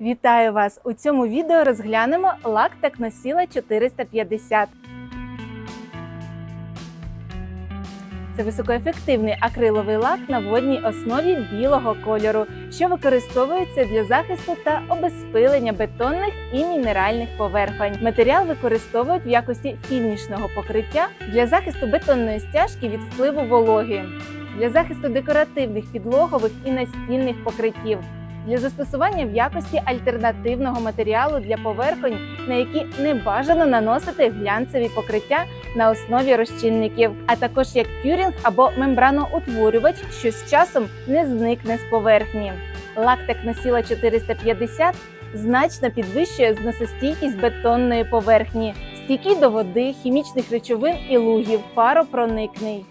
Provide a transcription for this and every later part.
Вітаю вас! У цьому відео розглянемо лак Техносіла 450. Це високоефективний акриловий лак на водній основі білого кольору, що використовується для захисту та обезпилення бетонних і мінеральних поверхонь. Матеріал використовують в якості фінішного покриття для захисту бетонної стяжки від впливу вологи, для захисту декоративних підлогових і настінних покриттів. Для застосування в якості альтернативного матеріалу для поверхонь, на які не бажано наносити глянцеві покриття на основі розчинників, а також як кюрінг або мембраноутворювач, що з часом не зникне з поверхні. Лак Техносіла 450 значно підвищує зносостійкість бетонної поверхні, стійкий до води, хімічних речовин і лугів, паропроникний.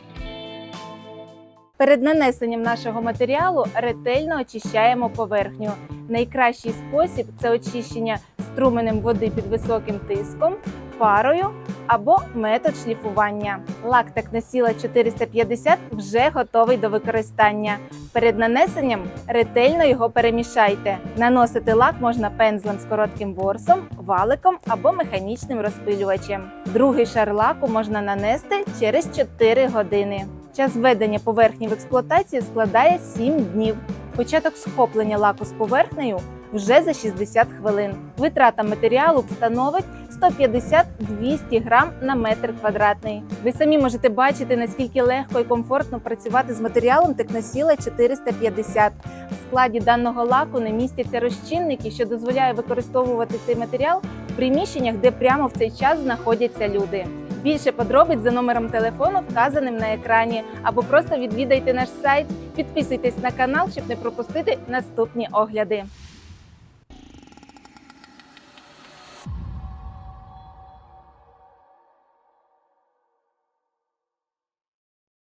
Перед нанесенням нашого матеріалу ретельно очищаємо поверхню. Найкращий спосіб це очищення струменем води під високим тиском, парою або метод шліфування. Лак Техносіла 450 вже готовий до використання. Перед нанесенням ретельно його перемішайте. Наносити лак можна пензлем з коротким ворсом, валиком або механічним розпилювачем. Другий шар лаку можна нанести через 4 години. Час введення поверхні в експлуатацію складає 7 днів. Початок схоплення лаку з поверхнею вже за 60 хвилин. Витрата матеріалу становить 150-200 грам на метр квадратний. Ви самі можете бачити, наскільки легко і комфортно працювати з матеріалом Техносіла 450. В складі даного лаку не містяться розчинники, що дозволяє використовувати цей матеріал в приміщеннях, де прямо в цей час знаходяться люди. Більше подробиць за номером телефону, вказаним на екрані, або просто відвідайте наш сайт, підписуйтесь на канал, щоб не пропустити наступні огляди.